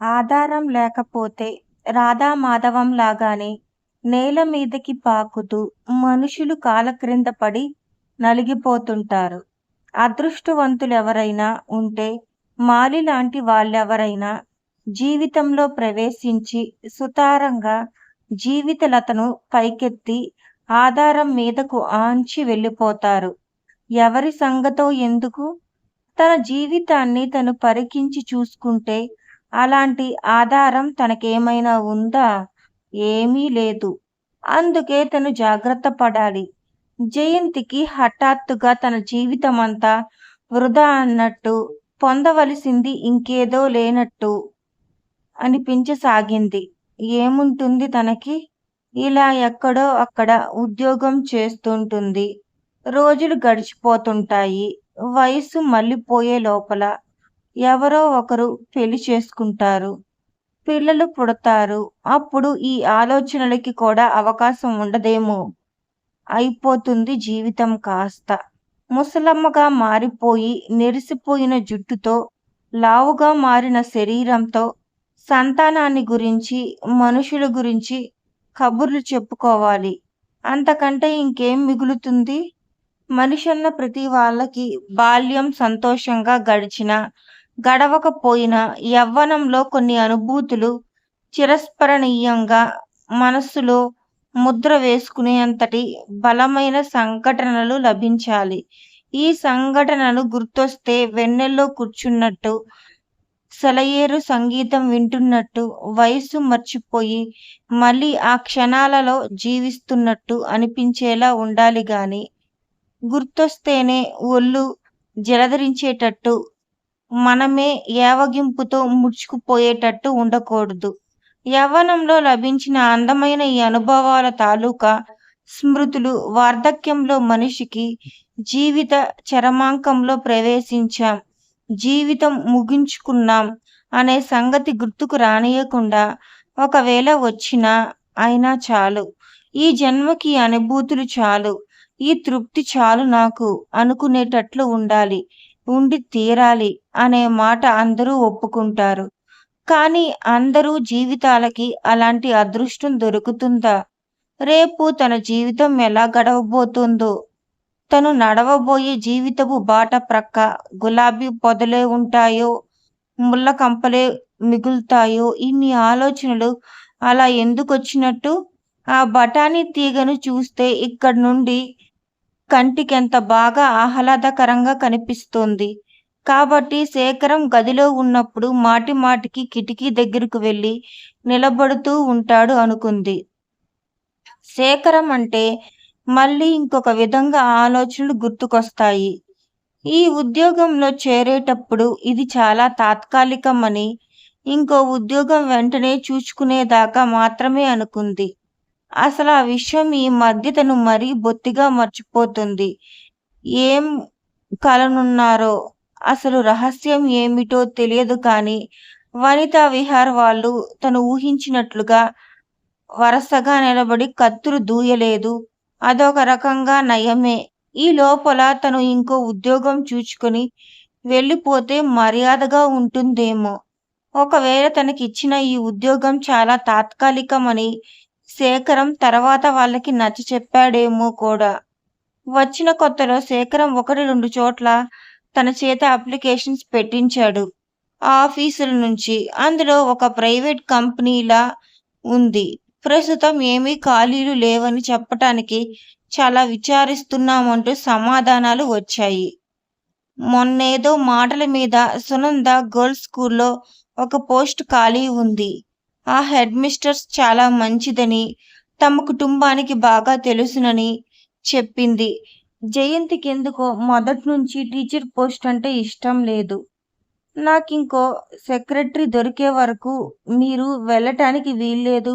ఆధారం లేకపోతే రాధామాధవం లాగానే నేల మీదకి పాకుతూ మనుషులు కాలక్రింద పడి నలిగిపోతుంటారు. అదృష్టవంతులెవరైనా ఉంటే మాలి లాంటి వాళ్ళెవరైనా జీవితంలో ప్రవేశించి సుతారంగా జీవితలతను పైకెత్తి ఆధారం మీదకు ఆంచి వెళ్ళిపోతారు. ఎవరి సంగతో ఎందుకు? తన జీవితాన్ని తను పరికించి చూసుకుంటే అలాంటి ఆధారం తనకేమైనా ఉందా? ఏమీ లేదు. అందుకే తను జాగ్రత్త పడాలి. జయంతికి హఠాత్తుగా తన జీవితమంతా వృధా అన్నట్టు, పొందవలసింది ఇంకేదో లేనట్టు అనిపించసాగింది. ఏముంటుంది తనకి? ఇలా ఎక్కడో అక్కడ ఉద్యోగం చేస్తుంటుంది. రోజులు గడిచిపోతుంటాయి. వయసు మళ్ళీపోయే లోపల ఎవరో ఒకరు పెళ్ళి చేసుకుంటారు. పిల్లలు పుడతారు. అప్పుడు ఈ ఆలోచనలకి కూడా అవకాశం ఉండదేమో! అయిపోతుంది జీవితం కాస్త. ముసలమ్మగా మారిపోయి నెరిసిపోయిన జుట్టుతో, లావుగా మారిన శరీరంతో సంతానాన్ని గురించి, మనుషుల గురించి కబుర్లు చెప్పుకోవాలి. అంతకంటే ఇంకేం మిగులుతుంది? మనిషన్న ప్రతి వాళ్ళకి బాల్యం సంతోషంగా గడిచినా, గడవకపోయినా యవ్వనంలో కొన్ని అనుభూతులు చిరస్మరణీయంగా మనస్సులో ముద్ర వేసుకునేంతటి బలమైన సంఘటనలు లభించాలి. ఈ సంఘటనలు గుర్తొస్తే వెన్నెల్లో కూర్చున్నట్టు, సెలయేరు సంగీతం వింటున్నట్టు, వయసు మర్చిపోయి మళ్ళీ ఆ క్షణాలలో జీవిస్తున్నట్టు అనిపించేలా ఉండాలి గాని, గుర్తొస్తేనే ఒళ్ళు జలధరించేటట్టు, మనమే ఏవగింపుతో ముడుచుకుపోయేటట్టు ఉండకూడదు. యవ్వనంలో లభించిన అందమైన ఈ అనుభవాల తాలూకా స్మృతులు వార్ధక్యంలో మనిషికి జీవిత చరమాంకంలో ప్రవేశించాం, జీవితం ముగించుకున్నాం అనే సంగతి గుర్తుకు రానియకుండా ఒకవేళ వచ్చినా, అయినా చాలు. ఈ జన్మకి అనుభూతులు చాలు. ఈ తృప్తి చాలు నాకు అనుకునేటట్లు ఉండాలి. ఉండి తీరాలి అనే మాట అందరూ ఒప్పుకుంటారు. కానీ అందరూ జీవితాలకి అలాంటి అదృష్టం దొరుకుతుందా? రేపు తన జీవితం ఎలా గడవబోతుందో తను నడవబోయే జీవితపు బాట ప్రక్క గులాబీ పొదలే ఉంటాయో, ముళ్ళకంపలే మిగులుతాయో ఇన్ని ఆలోచనలు అలా ఎందుకు వచ్చినట్టు ఆ బఠానీ తీగను చూస్తే కంటికి కంటికెంత బాగా ఆహ్లాదకరంగా కనిపిస్తోంది. కాబట్టి శేఖరం గదిలో ఉన్నప్పుడు మాటి మాటికి కిటికీ దగ్గరకు వెళ్ళి నిలబడుతూ ఉంటాడు అనుకుంది. శేఖరం అంటే మళ్ళీ ఇంకొక విధంగా ఆలోచనలు గుర్తుకొస్తాయి. ఈ ఉద్యోగంలో చేరేటప్పుడు ఇది చాలా తాత్కాలికం అని, ఇంకో ఉద్యోగం వెంటనే చూచుకునేదాకా మాత్రమే అనుకుంది. అసలు ఆ విషయం ఈ మధ్య తను మరీ బొత్తిగా మర్చిపోతుంది. ఏం కలనున్నారో, అసలు రహస్యం ఏమిటో తెలియదు కానీ వనితా విహార్ వాళ్ళు తను ఊహించినట్లుగా వరసగా నిలబడి కత్తులు దూయలేదు. అదొక రకంగా నయమే. ఈ లోపల తను ఇంకో ఉద్యోగం చూచుకొని వెళ్ళిపోతే మర్యాదగా ఉంటుందేమో! ఒకవేళ తనకిచ్చిన ఈ ఉద్యోగం చాలా తాత్కాలికమని శేఖరం తర్వాత వాళ్ళకి నచ్చచెప్పాడేమో కూడా! వచ్చిన కొత్తలో శేఖరం ఒకటి రెండు చోట్ల తన చేత అప్లికేషన్స్ పెట్టించాడు. ఆఫీసుల నుంచి. అందులో ఒక ప్రైవేట్ కంపెనీలా ఉంది. ప్రస్తుతం ఏమీ ఖాళీలు లేవని చెప్పటానికి చాలా విచారిస్తున్నామంటూ సమాధానాలు వచ్చాయి. మొన్నేదో మాటల మీద సునంద గర్ల్స్ స్కూల్లో ఒక పోస్ట్ ఖాళీ ఉంది. ఆ హెడ్ మిస్టర్స్ చాలా మంచిదని, తమ కుటుంబానికి బాగా తెలుసునని చెప్పింది. జయంతికెందుకో మొదట్నుంచీ టీచర్ పోస్ట్ అంటే ఇష్టం లేదు. నాకు ఇంకో సెక్రటరీ దొరికే వరకు మీరు వెళ్ళటానికి వీల్లేదు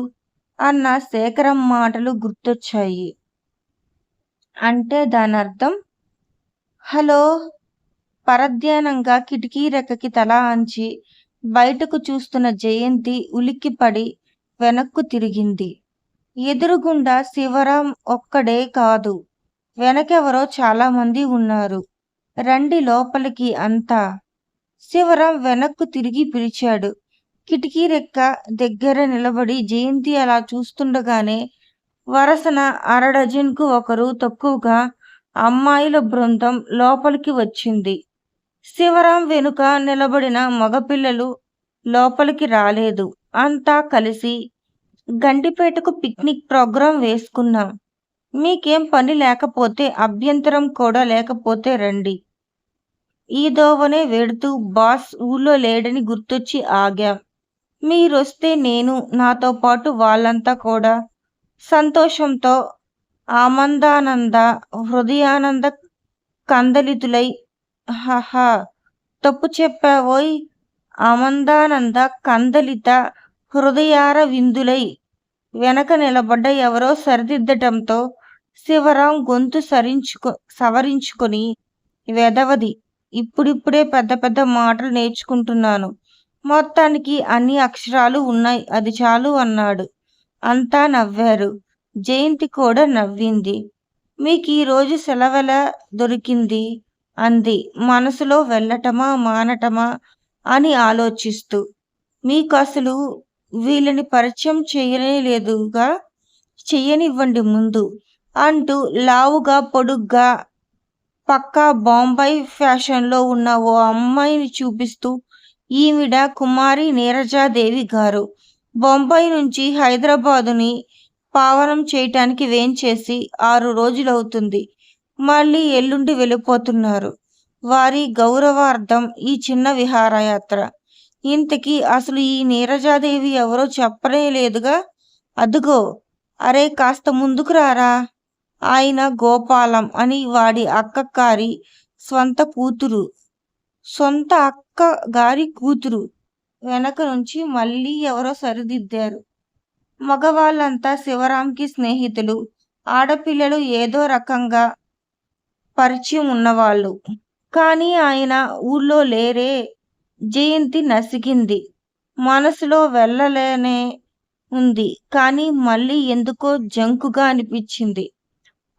అన్న శేఖరం మాటలు గుర్తొచ్చాయి. అంటే దాని అర్థం హలో! పరధ్యానంగా కిటికీ రెక్కకి తల అంచి బయటకు చూస్తున్న జయంతి ఉలిక్కిపడి వెనక్కు తిరిగింది. ఎదురుగుండా శివరాం ఒక్కడే కాదు. వెనకెవరో చాలామంది ఉన్నారు. రండి లోపలికి అంతా. శివరాం వెనక్కు తిరిగి పిలిచాడు. కిటికీ రెక్క దగ్గర నిలబడి జయంతి అలా చూస్తుండగానే వరసన అరడజన్కు ఒకరు తక్కువగా అమ్మాయిల బృందం లోపలికి వచ్చింది శివరాం వెనుక నిలబడిన మగపిల్లలు లోపలికి రాలేదు. అంతా కలిసి గండిపేటకు పిక్నిక్ ప్రోగ్రాం వేసుకున్నాం. మీకేం పని లేకపోతే అభ్యంతరం కూడా లేకపోతే రండి. ఈ దోవనే వెడుతూ బాస్ ఊళ్ళో లేడని గుర్తొచ్చి ఆగాం. మీరొస్తే నేను నాతో పాటు వాళ్ళంతా కూడా సంతోషంతో ఆమందానంద హృదయానంద కందలితులై హహా తప్పు చెప్పావోయ్. ఆమందానంద కందలిత హృదయార విందులై. వెనక నిలబడ్డ ఎవరో సరిదిద్దటంతో శివరాం గొంతు సరించుకొ సవరించుకొని వెదవది ఇప్పుడిప్పుడే పెద్ద పెద్ద మాటలు నేర్చుకుంటున్నాను. మొత్తానికి అన్ని అక్షరాలు ఉన్నాయి అది చాలు అన్నాడు. అంతా నవ్వారు. జయంతి కూడా నవ్వింది. మీకు ఈరోజు సెలవెలా దొరికింది? అంది. మనసులో వెళ్ళటమా మానటమా అని ఆలోచిస్తూ. మీకు అసలు వీళ్ళని పరిచయం చేయలేదుగా చెయ్యనివ్వండి ముందు అంటూ లావుగా పొడుగ్గా పక్కా బాంబాయి ఫ్యాషన్లో ఉన్న ఓ అమ్మాయిని చూపిస్తూ ఈవిడ కుమారి నీరజాదేవి గారు బొంబాయి నుంచి హైదరాబాదుని పావనం చేయటానికి వేంచేసి ఆరు రోజులవుతుంది. మళ్ళీ ఎల్లుండి వెళ్ళిపోతున్నారు. వారి గౌరవార్థం ఈ చిన్న విహారయాత్ర. ఇంతకీ అసలు ఈ నీరజాదేవి ఎవరో చెప్పనే లేదుగా? అదుగో అరే కాస్త ముందుకు రారా? ఆయన గోపాలం అని వాడి అక్కగారి స్వంత కూతురు. సొంత అక్క గారి కూతురు. వెనక నుంచి మళ్ళీ ఎవరో సరిదిద్దారు. మగవాళ్ళంతా శివరాంకి స్నేహితులు. ఆడపిల్లలు ఏదో రకంగా పరిచయం ఉన్నవాళ్ళు. కానీ ఆయన ఊళ్ళో లేరే. జయంతి నసిగింది. మనసులో వెళ్ళలేనే ఉంది. కానీ మళ్ళీ ఎందుకో జంకుగా అనిపించింది.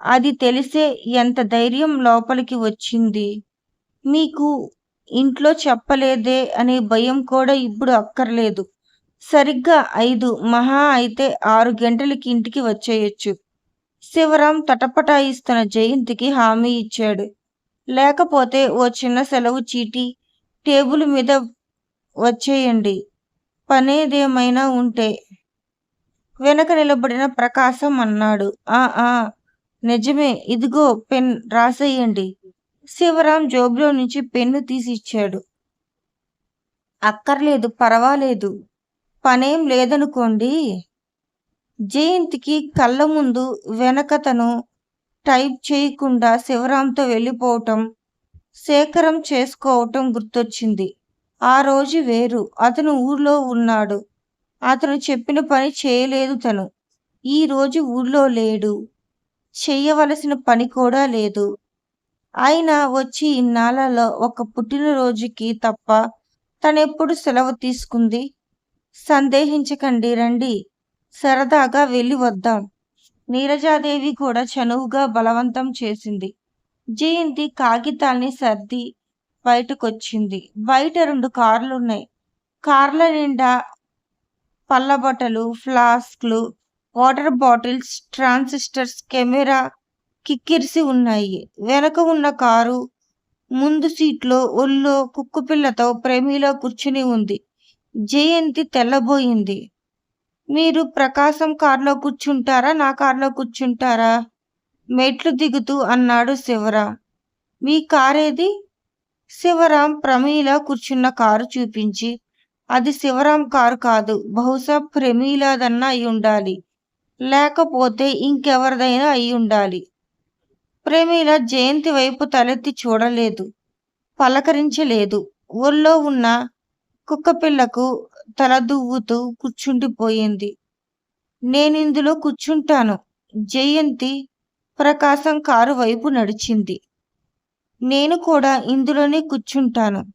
అది తెలిసే ఎంత ధైర్యం లోపలికి వచ్చింది. మీకు ఇంట్లో చెప్పలేదే అనే భయం కూడా ఇప్పుడు అక్కర్లేదు. సరిగ్గా ఐదు మహా అయితే ఆరు గంటలకి ఇంటికి వచ్చేయొచ్చు. శివరాం తటపటాయిస్తున్న జయంతికి హామీ ఇచ్చాడు. లేకపోతే ఓ చిన్న సెలవు చీటీ టేబుల్ మీద వచ్చేయండి. పనేదేమైనా ఉంటే వెనక నిలబడిన ప్రకాశం అన్నాడు. ఆ ఆ నిజమే. ఇదిగో పెన్ రాసేయండి. శివరాం జోబులో నుంచి పెన్ను తీసి ఇచ్చాడు అక్కర్లేదు పర్వాలేదు. పనేం లేదనుకోండి. జయంతికి కళ్ళ ముందు వెనకతను టైప్ చేయకుండా శివరాంతో వెళ్ళిపోవటం సేకరం చేసుకోవటం గుర్తొచ్చింది. ఆ రోజు వేరు. అతను ఊర్లో ఉన్నాడు. అతను చెప్పిన పని చేయలేదు తను. ఈ రోజు ఊళ్ళో లేడు. చేయవలసిన పని కూడా లేదు. అయినా వచ్చి ఇన్నాళ్ళలో ఒక పుట్టినరోజుకి తప్ప తనెప్పుడు సెలవు తీసుకుంది? సందేహించకండి రండి. సరదాగా వెళ్ళి వద్దాం. నీరజాదేవి కూడా చనువుగా బలవంతం చేసింది. జయంతి కాగితాల్ని సర్ది బయటకొచ్చింది. బయట రెండు కార్లున్నాయి. కార్ల నిండా పళ్ళబట్టలు ఫ్లాస్క్లు వాటర్ బాటిల్స్ ట్రాన్సిస్టర్స్ కెమెరా కిక్కిరిసి ఉన్నాయి. వెనక ఉన్న కారు ముందు సీట్లో ఒళ్ళో కుక్కుపిల్లతో ప్రేమిలో కూర్చుని ఉంది. జయంతి తెల్లబోయింది. మీరు ప్రకాశం కారులో కూర్చుంటారా? నా కారులో కూర్చుంటారా? మెట్లు దిగుతూ అన్నాడు శివరాం. మీ కారేది? శివరాం ప్రమీల కూర్చున్న కారు చూపించి అది శివరాం కారు కాదు బహుశా ప్రమీలాదన్నా అయి ఉండాలి. లేకపోతే ఇంకెవరిదైనా అయి ఉండాలి. ప్రమీల జయంతి వైపు తలెత్తి చూడలేదు పలకరించలేదు. ఊళ్ళో ఉన్న కుక్కపిల్లకు తలదువ్వుతూ కూర్చుండిపోయింది. నేనిందులో కూర్చుంటాను. జయంతి ప్రకాశం కారు వైపు నడిచింది. నేను కూడా ఇందులోనే కూర్చుంటాను.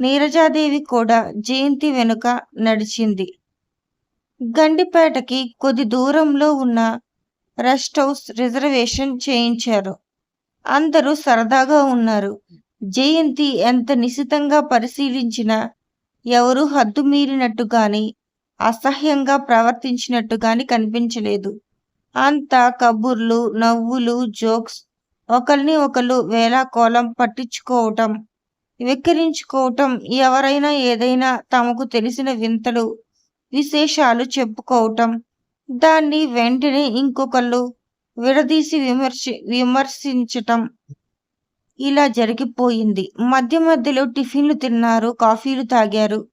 నీరజాదేవి కూడా జయంతి వెనుక నడిచింది. గండిపేటకి కొద్ది దూరంలో ఉన్న రెస్ట్ హౌస్ రిజర్వేషన్ చేయించారు. అందరూ సరదాగా ఉన్నారు. జయంతి ఎంత నిశితంగా పరిశీలించినా ఎవరూ హద్దు మీరినట్టు గాని, అసహ్యంగా ప్రవర్తించినట్టు గాని కనిపించలేదు. అంతా కబుర్లు, నవ్వులు, జోక్స్. ఒకరిని ఒకరు వేళాకోళం పట్టించుకోవటం, వెక్కిరించుకోవటం, ఎవరైనా ఏదైనా తమకు తెలిసిన వింతలు, విశేషాలు చెప్పుకోవటం, దాన్ని వెంటనే ఇంకొకళ్ళు విడదీసి విమర్శి విమర్శించటం ఇలా జరిగిపోయింది. మధ్య మధ్యలో టిఫిన్లు తిన్నారు, కాఫీలు తాగారు.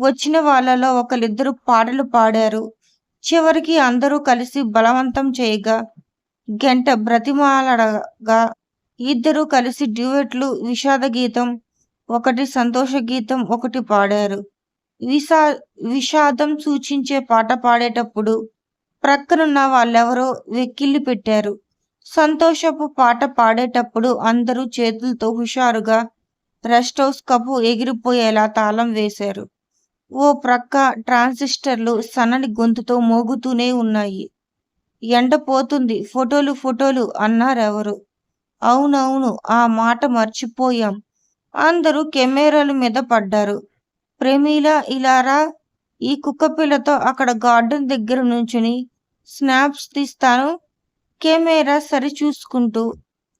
వచ్చిన వాళ్ళలో ఒకరిద్దరు పాటలు పాడారు. చివరికి అందరూ కలిసి బలవంతం చేయగా, గంట బ్రతిమాలడగా ఇద్దరూ కలిసి డ్యూయెట్లు విషాదగీతం ఒకటి సంతోష గీతం ఒకటి పాడారు. విషా విషాదం సూచించే పాట పాడేటప్పుడు ప్రక్కనున్న వాళ్ళెవరో వెక్కిళ్ళు పెట్టారు. సంతోషపు పాట పాడేటప్పుడు అందరూ చేతులతో హుషారుగా రెస్టౌస్ కప్పు ఎగిరిపోయేలా తాళం వేశారు. ఓ ప్రక్క ట్రాన్సిస్టర్లు సన్నని గొంతుతో మోగుతూనే ఉన్నాయి. ఎండ పోతుంది ఫోటోలు ఫోటోలు అన్నారెవరు అవునవును ఆ మాట మర్చిపోయాం. అందరూ కెమెరాల మీద పడ్డారు. ప్రమీల ఇలారా ఈ కుక్కపిల్లతో అక్కడ గార్డెన్ దగ్గర నుంచుని స్నాప్స్ తీస్తాను కెమెరా సరిచూసుకుంటూ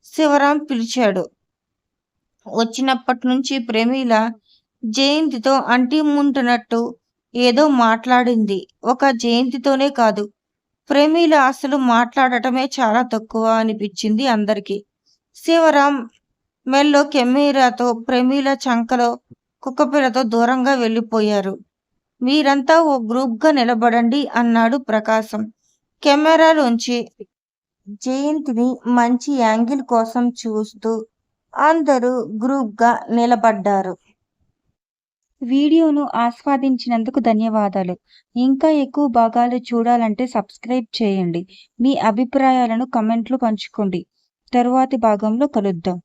శివరాం పిలిచాడు. వచ్చినప్పటి నుంచి ప్రమీల జయంతితో అంటిముంటున్నట్టు ఏదో మాట్లాడింది. ఒక జయంతితోనే కాదు. ప్రమీల అసలు మాట్లాడటమే చాలా తక్కువ అనిపించింది అందరికీ. శివరాం మెల్లో కెమెరాతో ప్రమీల చంకలో కుక్కపిల్లతో దూరంగా వెళ్ళిపోయారు. మీరంతా ఓ గ్రూప్గా నిలబడండి అన్నాడు ప్రకాశం కెమెరాలోంచి జయంతిని మంచి యాంగిల్ కోసం చూస్తూ. అందరూ గ్రూప్గా నిలబడ్డారు. వీడియోను ఆస్వాదించినందుకు ధన్యవాదాలు. ఇంకా ఎక్కువ భాగాలు చూడాలంటే సబ్స్క్రైబ్ చేయండి. మీ అభిప్రాయాలను కమెంట్లు పంచుకోండి. తరువాతి భాగంలో కలుద్దాం.